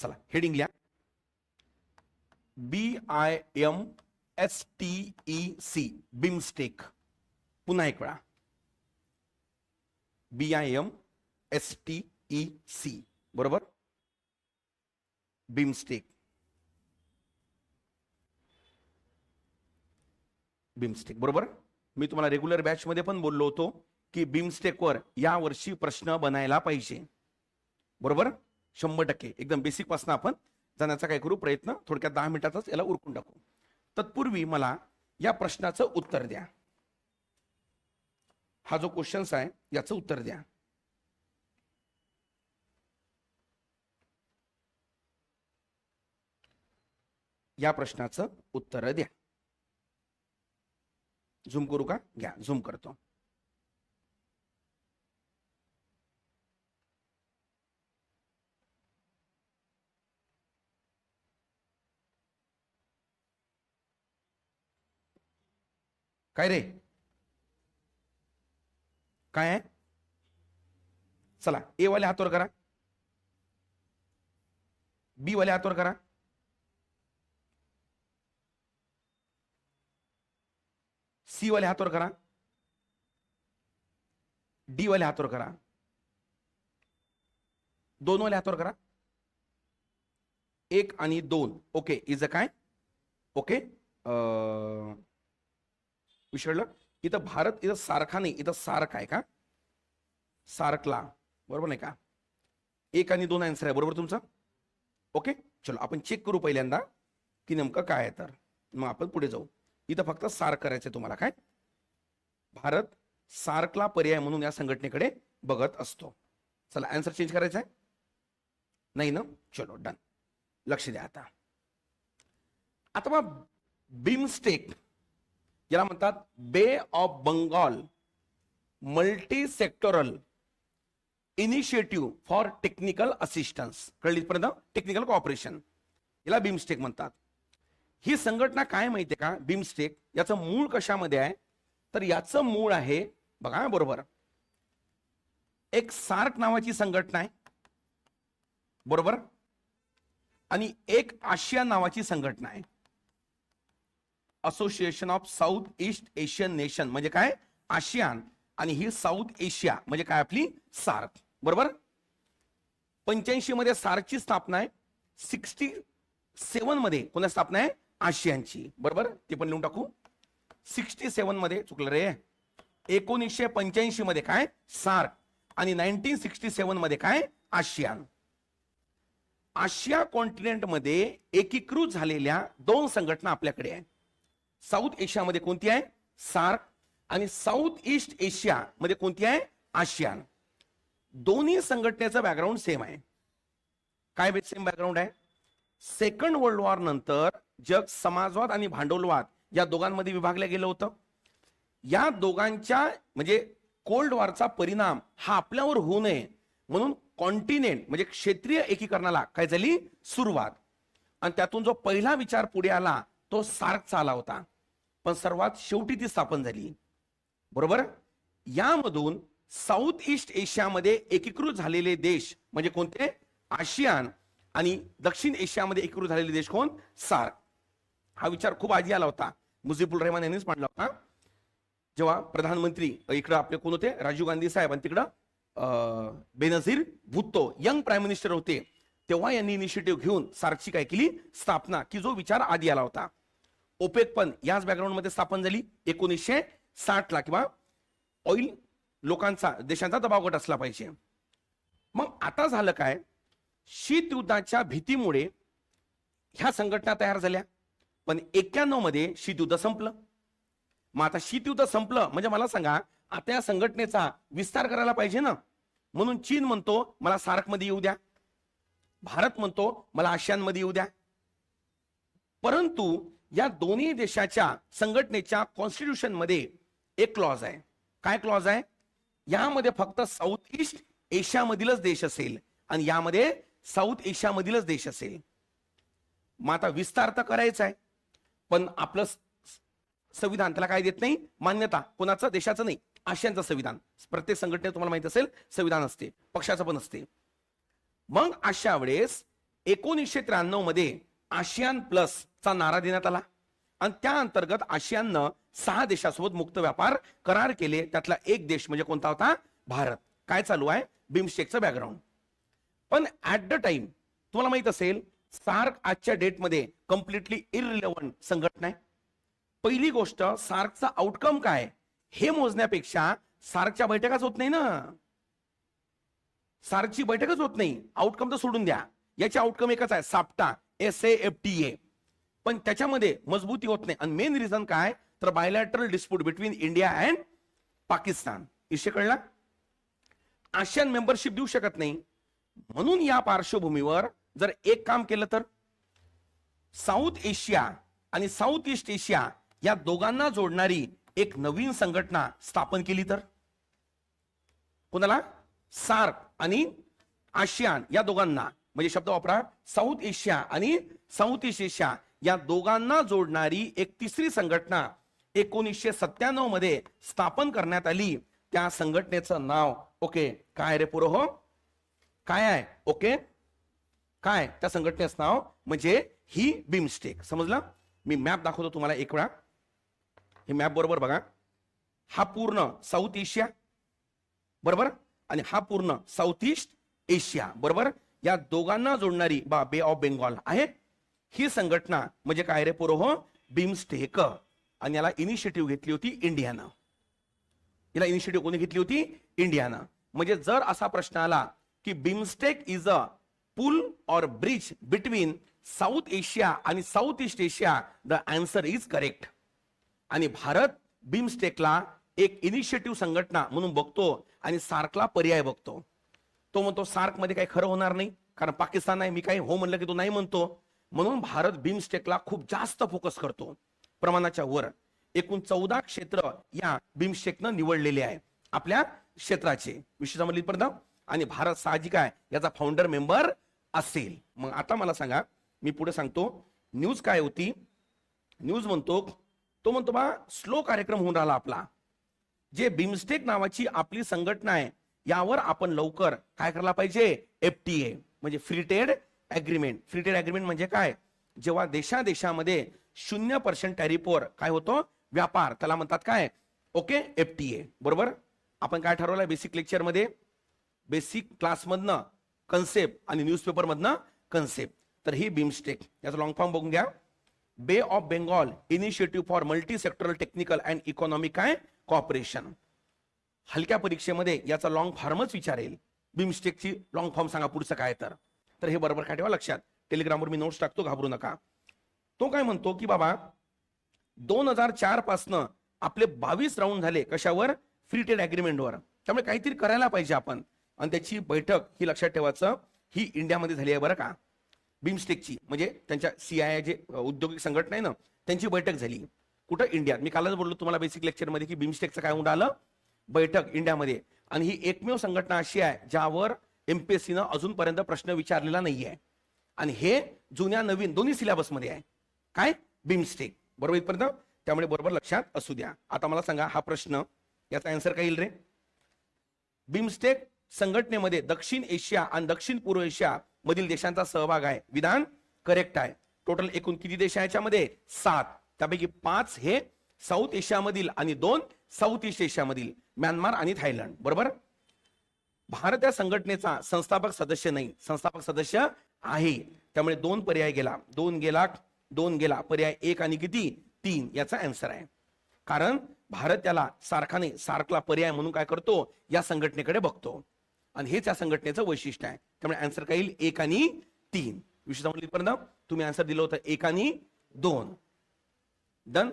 चला हेडिंग लिहा. B I M S T E C BIMSTEC पुन्हा एक वेळा. B I M S T E C बरोबर? बिमस्टेक बिमस्टेक बरोबर? मी तुम्हाला रेग्युलर बॅच मध्ये पण बोललो होतो की बिमस्टेकवर या वर्षी प्रश्न बनायला पाहिजे. बरोबर? शंभर टक्के. एकदम बेसिकपासून आपण जाण्याचा काय करू प्रयत्न थोडक्यात दहा मिनिटातच याला उरकून टाकू. तत्पूर्वी मला या प्रश्नाचं उत्तर द्या. हा जो क्वेश्चन्स आहे याचं उत्तर द्या. या प्रश्नाचं उत्तर द्या. झूम करू का? घ्या. झूम करतो. काय रे? काय आहे? चला ए वाले हातवर करा. बी वाले हातवर करा. सी वाले हातवर करा. डी वाले हातवर करा. दोन वाले हातवर करा. एक आणि दोन. ओके इज अ काय ओके आ... विसरलं? इथं भारत इथं सारखा नाही इथं सारख आहे का? सारकला बरोबर नाही का? एक आणि दोन आन्सर आहे. बरोबर तुमचा? ओके चलो आपण चेक करू पहिल्यांदा की नेमकं काय आहे तर. मग आपण पुढे जाऊ. इथं फक्त सार करायचंय तुम्हाला. काय? भारत सार्कला पर्याय म्हणून या संघटनेकडे बघत असतो. चला आन्सर चेंज करायचा आहे? नाही ना? चलो डन लक्ष द्या आता. आता मग बिमस्टेक याला म्हणतात bay of Bengal multi sectoral initiative for technical assistance. कळलीपर्यंत technical cooperation. याला बिमस्टेक म्हणतात. ही संघटना काय माहितीये का? बिमस्टेक याचं मूळ कशामध्ये आहे? तर याचं मूळ आहे बघा बरोबर. एक सार्क नावाची संघटना आहे. बरोबर? आणि एक आशिया नावाची संघटना आहे. Association of south east Asian nation म्हणजे काय? आशियान आणि ही साऊथ एशिया म्हणजे काय आपली? सार्क बरोबर? पंच्याऐंशी मध्ये सार्कची स्थापना आहे. सिक्स्टी सेवनमध्ये कोणा स्थापना आहे? आशियानची बरोबर? ते पण लिहून टाकू. सिक्स्टी सेवनमध्ये चुकलं रे. एकोणीसशे पंच्याऐंशी मध्ये काय? सार्क आणि नाईन्टीन सिक्स्टी सेवनमध्ये काय? आशियान आशिया कॉन्टिनेंटमध्ये एकीकृत झालेल्या दोन संघटना आपल्याकडे आहेत. साऊथ एशियामध्ये कोणती आहे? सार्क. आणि साऊथ ईस्ट एशिया मध्ये कोणती आहे? आशियान. दोन्ही संघटनेचं बॅकग्राऊंड सेम आहे. काय सेम बॅकग्राऊंड आहे? सेकंड वर्ल्ड वॉर नंतर जग समाजवाद आणि भांडवलवाद या दोघांमध्ये विभागलं गेलं होतं. या दोघांच्या म्हणजे कोल्ड वॉरचा परिणाम हा आपल्यावर होऊ नये म्हणून कॉन्टिनेंट म्हणजे क्षेत्रीय एकीकरणाला काय झाली? सुरुवात. आणि त्यातून जो पहिला विचार पुढे आला तो सार्कचा आला होता. पण सर्वात शेवटी ती स्थापन झाली. बरोबर? यामधून साऊथ ईस्ट एशियामध्ये एकीकृत झालेले देश म्हणजे कोणते? आशियान आणि दक्षिण एशियामध्ये एकीकृत झालेले देश कोण? सार्क हा विचार खूप आधी आला होता. मुझिबुल रहमान यांनीच मांडला होता. जेव्हा प्रधानमंत्री इकडं आपले कोण होते? राजीव गांधी साहेब आणि तिकडं अं, Benazir Bhutto young prime minister होते. तेव्हा यांनी इनिशिएटिव्ह घेऊन सार्कची काय केली? स्थापना की जो विचार आधी आला होता. ओपेक पण याच बॅकग्राऊंडमध्ये स्थापन झाली. एकोणीसशे साठ ला किंवा ऑइल लोकांचा देशांचा दबाव गट असला पाहिजे. मग आता झालं काय? शीतयुद्धाच्या भीतीमुळे ह्या संघटना तयार झाल्या. पण एक्क्याण्णवमध्ये शीतयुद्ध संपलं. मग आता शीतयुद्ध संपलं म्हणजे मला सांगा आता या संघटनेचा विस्तार करायला पाहिजे ना? म्हणून चीन म्हणतो मला सार्कमध्ये येऊ द्या. भारत म्हणतो मला आशियानमध्ये येऊ द्या. परंतु या दोन्ही देशाच्या संघटनेच्या कॉन्स्टिट्यूशनमध्ये एक क्लॉज आहे. काय क्लॉज आहे? यामध्ये फक्त साऊथ ईस्ट एशियामधीलच देश असेल आणि यामध्ये साऊथ एशियामधीलच देश असेल. मग आता विस्तार तर करायचा आहे पण आपलं संविधान त्याला काय देत नाही? मान्यता. कोणाचं? देशाचं नाही. आशियांचं संविधान. प्रत्येक संघटनेत तुम्हाला माहीत असेल संविधान असते. पक्षाचं पण असते. मग अशा वेळेस एकोणीसशे त्र्याण्णवमध्ये आशियान प्लस चा नारा देण्यात आला. आणि त्या अंतर्गत आशियानं सहा देशासोबत मुक्त व्यापार करार केले. त्यातला एक देश म्हणजे कोणता होता? भारत. काय चालू आहे? बिमस्टेकचं बॅकग्राऊंड पण ऍट द टाइम तुम्हाला माहीत असेल सार्क आजच्या डेटमध्ये कम्प्लिटली इरिलेव्हंट संघटना आहे. पहिली गोष्ट सार्कचा आउटकम काय? हे मोजण्यापेक्षा सार्कच्या बैठकाच होत नाही ना. सार्कची बैठकच होत नाही. आउटकम तर सोडून द्या. याचे आउटकम एकच आहे SAFTA S F T A पण त्याच्यामध्ये मजबूती होत नाही. आणि मेन रिझन काय? तर bilateral dispute between India and Pakistan. विषय कळला? आशियान मेंबरशिप देऊ शकत नाही. म्हणून या पार्श्वभूमीवर जर एक काम केलं तर साऊथ एशिया आणि साऊथ ईस्ट एशिया या दोघांना जोडणारी एक नवीन संघटना स्थापन केली तर? कोणाला? सार्क आणि आशियान या दोघांना. म्हणजे शब्द वापरा. साऊथ एशिया आणि साऊथ ईस्ट एशिया या दोघांना जोडणारी एक तिसरी संघटना एकोणीसशे सत्त्याण्णवमध्ये स्थापन करण्यात आली. त्या संघटनेचं नाव ओके काय रे पुरो हो काय आहे? ओके काय? त्या संघटनेचं नाव म्हणजे ही बिमस्टेक. समजलं? मी मॅप दाखवतो तुम्हाला एक वेळा. हे मॅप बरोबर बघा. हा पूर्ण साऊथ एशिया बरोबर? आणि हा पूर्ण साऊथ ईस्ट एशिया बरोबर? या दोघांना जोडणारी बा बे ऑफ बेंगॉल आहे. ही संघटना म्हणजे काय रे पुरोहो बिमस्टेक आणि याला इनिशिएटिव्ह घेतली होती इंडियानं. याला इनिशिएटिव्ह कोणी घेतली होती? इंडियानं. म्हणजे जर असा प्रश्न आला की BIMSTEC is a pull or bridge between south Asia आणि south east Asia the answer is correct आणि भारत बिमस्टेकला एक इनिशिएटिव्ह संघटना म्हणून बघतो आणि सार्कला पर्याय बघतो. तो म्हणतो सार्कमध्ये काही खरं होणार नाही कारण पाकिस्तान आहे मी काही हो म्हणलं की तो नाही म्हणतो. म्हणून भारत बिमस्टेकला खूप जास्त फोकस करतो. प्रमाणाच्या वर एकूण चौदा क्षेत्र या बिमस्टेकनं निवडलेले आहे आपल्या क्षेत्राचे विषय समजली आणि भारत साहजिक आहे याचा फाउंडर मेंबर असेल. मग आता मला सांगा मी पुढे सांगतो न्यूज काय होती? न्यूज म्हणतो तो म्हणतो बा स्लो कार्यक्रम होऊन राहिला आपला. जे बिमस्टेक नावाची आपली संघटना आहे यावर आपण लवकर काय करायला पाहिजे? एफटीए म्हणजे free trade agreement free trade agreement म्हणजे काय? जेव्हा देशादेशामध्ये शून्य पर्सेंट टॅरिफवर काय होतो? व्यापार. त्याला म्हणतात काय? ओके एफटीए बरोबर? आपण काय ठरवलंय? बेसिक लेक्चरमध्ये? बेसिक क्लासमधनं कन्सेप्ट आणि न्यूजपेपरमधनं कन्सेप्ट तर ही बिमस्टेक याचा लॉंग फॉर्म बघून घ्या. Bay of Bengal initiative for multi sectoral technical and economic काय? कॉपरेशन हलक्या परीक्षेमध्ये याचा लॉंग फॉर्मच विचारेल. बिमस्टेकची लॉंग फॉर्म सांगा पुढचं काय तर. तर हे बरोबर काय ठेवा लक्षात? टेलिग्रामवर मी नोट्स टाकतो घाबरू नका. तो काय म्हणतो की बाबा दोन हजार चार पासनं आपले बावीस राऊंड झाले कशावर? फ्री ट्रेड अग्रीमेंटवर त्यामुळे काहीतरी करायला पाहिजे आपण. आणि त्याची बैठक ही लक्षात ठेवायचं ही इंडियामध्ये झाली आहे बरं का. बिमस्टेकची म्हणजे त्यांच्या सीआय जे औद्योगिक संघटना आहे ना त्यांची बैठक झाली. कुठं? इंडियात मी कालच बोललो तुम्हाला बेसिक लेक्चरमध्ये की बिमस्टेकचं काय होऊन आलं बैठक इंडियामध्ये. आणि ही एकमेव संघटना अशी आहे ज्यावर एमपीएससीनं अजूनपर्यंत प्रश्न विचारलेला नाही आहे आणि हे जुन्या नवीन दोन्ही सिलेबसमध्ये आहे. काय? बिमस्टेक बरोबर इथपर्यंत? त्यामुळे बरोबर लक्षात असू द्या. आता मला सांगा हा प्रश्न याचा अँसर काय येईल रे? बिमस्टेक संघटनेमध्ये दक्षिण एशिया आणि दक्षिण पूर्व एशिया मधील देशांचा सहभाग आहे. विधान करेक्ट आहे. टोटल एकूण किती देश आहे याच्यामध्ये? सात. त्यापैकी पाच हे साऊथ एशियामधील आणि दोन साऊथ ईस्ट एशियामधील म्यानमार आणि थायलंड. बरोबर? भारत या संघटनेचा संस्थापक सदस्य नाही. संस्थापक सदस्य आहे. त्यामुळे दोन पर्याय गेला. दोन गेला दोन गेला. पर्याय एक आणि किती? तीन याचा आन्सर आहे. कारण भारत त्याला सारखाने सारखला पर्याय म्हणून काय करतो? या संघटनेकडे बघतो. आणि हेच या संघटनेचं वैशिष्ट्य आहे. त्यामुळे आन्सर काय येईल? एक आणि तीन. विषय समजलीपर्यंत तुम्ही आन्सर दिलं होतं एक आणि दोन. डन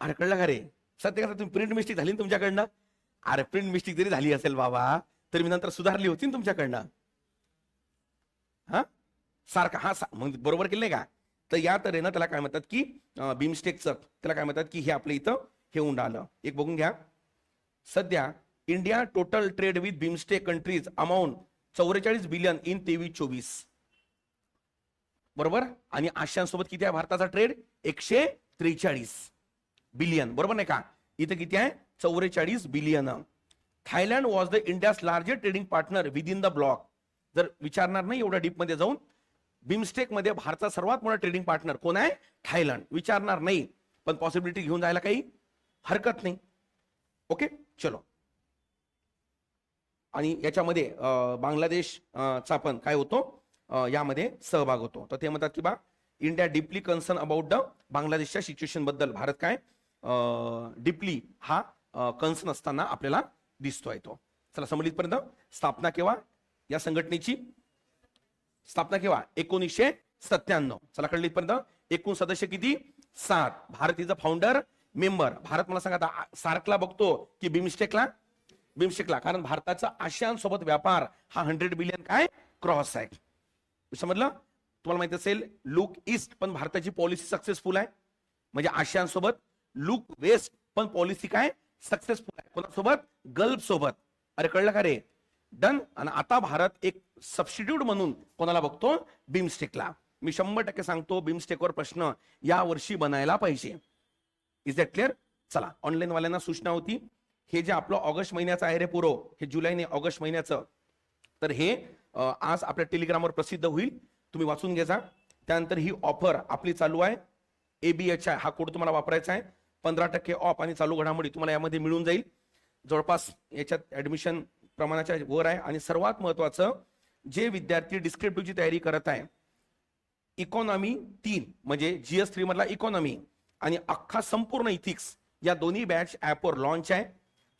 अरे का रे? सत्य तुम्ही प्रिंट मिस्टेक झाली तुमच्याकडनं? अरे प्रिंट मिस्टेक जरी झाली असेल बाबा तर मी नंतर सुधारली होती ना तुमच्याकडनं. हा? सारखा हा सा- मग बरोबर केले का? तर या तऱ्हेनं त्याला काय म्हणतात की बिमस्टेकचं त्याला काय म्हणतात की हे आपलं इथं हे होऊन राहिलं. एक बघून घ्या. सध्या India total trade with BIMSTEC countries amount चौवेचाळीस बिलियन इन तेवीस चोवीस. बरोबर? आणि आशियांसोबत किती आहे भारताचा ट्रेड एकशे त्रेचाळीस बिलियन बरोबर नाही का? इथं किती आहे? चौवेचाळीस billion Thailand was the India's largest trading partner with in the bloc जर विचारणार नाही एवढ्या डीपमध्ये जाऊन बिमस्टेकमध्ये भारताचा सर्वात मोठा ट्रेडिंग पार्टनर कोण आहे? थायलंड. विचारणार नाही. पण पॉसिबिलिटी घेऊन जायला काही हरकत नाही. ओके चलो. आणि याच्यामध्ये बांगलादेश चा पण काय होतो? यामध्ये सहभाग होतो. तर ते म्हणतात की बा India deeply concern about the बांगलादेशच्या सिच्युएशनबद्दल भारत काय? डीपली हा कन्सर्न असताना आपल्याला दिसतोय तो. चला समलीतपर्यंत स्थापना केव्हा या संघटनेची स्थापना केव्हा एकोणीसशे सत्त्याण्णव. चला कळली पर्यंत एकूण सदस्य किती? सात. Bharat is a founder member Bharat मला सांगा सार्कला बघतो की बिमस्टेकला? बिमस्टेकला. कारण भारताचा आशियान सोबत व्यापार हा हंड्रेड बिलियन काय? क्रॉस आहे. समजलं? तुम्हाला माहीत असेल लुक ईस्ट पण भारताची पॉलिसी सक्सेसफुल आहे. म्हणजे आशियान सोबत लुक वेस्ट पण पॉलिसी काय? सक्सेसफुल आहे. कोणासोबत? गल्फ सोबत अरे कळलं का रे? डन आणि आता भारत एक सबस्टिट्यूट म्हणून कोणाला बघतो? बिमस्टेकला मी शंभर टक्के सांगतो बिमस्टेकवर प्रश्न या वर्षी बनायला पाहिजे. इज दॅट क्लिअर चला ऑनलाईन वाल्यांना सूचना होती. हे जे आपलं ऑगस्ट महिन्याचं आहे रे पुरो हे जुलैने ऑगस्ट महिन्याचं. तर हे आज आपल्या टेलिग्रामवर प्रसिद्ध होईल. तुम्ही वाचून घ्या त्यानंतर ही ऑफर आपली चालू आहे. एबीएच आय हा कोड तुम्हाला वापरायचा आहे. पंधरा टक्के ऑफ आणि चालू घडामोडी तुम्हाला यामध्ये मिळून जाईल. जवळपास याच्यात ऍडमिशन प्रमाणाच्या वर आहे. आणि सर्वात महत्वाचं जे विद्यार्थी डिस्क्रिप्टिव्हची तयारी करत आहे इकॉनॉमी तीन म्हणजे जीएस थ्री मधला इकॉनॉमी आणि अख्खा संपूर्ण इथिक्स या दोन्ही बॅच ऍपवर लॉन्च आहे.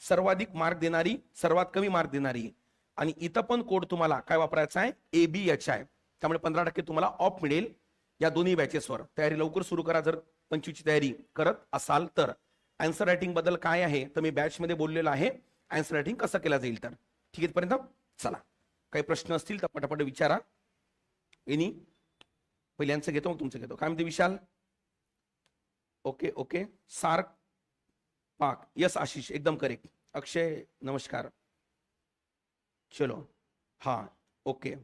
सर्वाधिक मार्क देणारी सर्वात कमी मार्क देणारी. आणि इथं पण कोड तुम्हाला काय वापरायचा आहे? एबीएच आहे. त्यामुळे पंधरा टक्के तुम्हाला ऑफ मिळेल या दोन्ही बॅचेसवर तयारी लवकर सुरू करा जर पंचवीसची तयारी करत असाल तर. अँसर रायटिंगबद्दल काय आहे तर मी बॅचमध्ये बोललेलं बोललेलो आहे. अँसर रायटिंग कसं केलं जाईल तर? ठीक आहे पर्यंत चला. काही प्रश्न असतील तर पटापट विचारा. एनी पहिल्यांचं घेतो मग तुमचं घेतो. काय म्हणते Vishal? Okay okay SAARC Pak. Yes Ashish एकदम करेक्ट अक्षय नमस्कार. चलो. हा ओके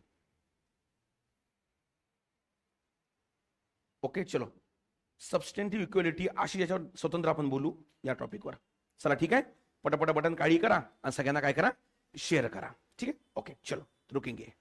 ओके चलो. सबस्टेंटिव्ह इक्वेलिटी अशी याच्यावर स्वतंत्र आपण बोलू या टॉपिकवर चला ठीक आहे? पटापटा बटन काळी करा आणि सगळ्यांना काय करा? शेअर करा. ठीक आहे? ओके चलो. रुकिंगे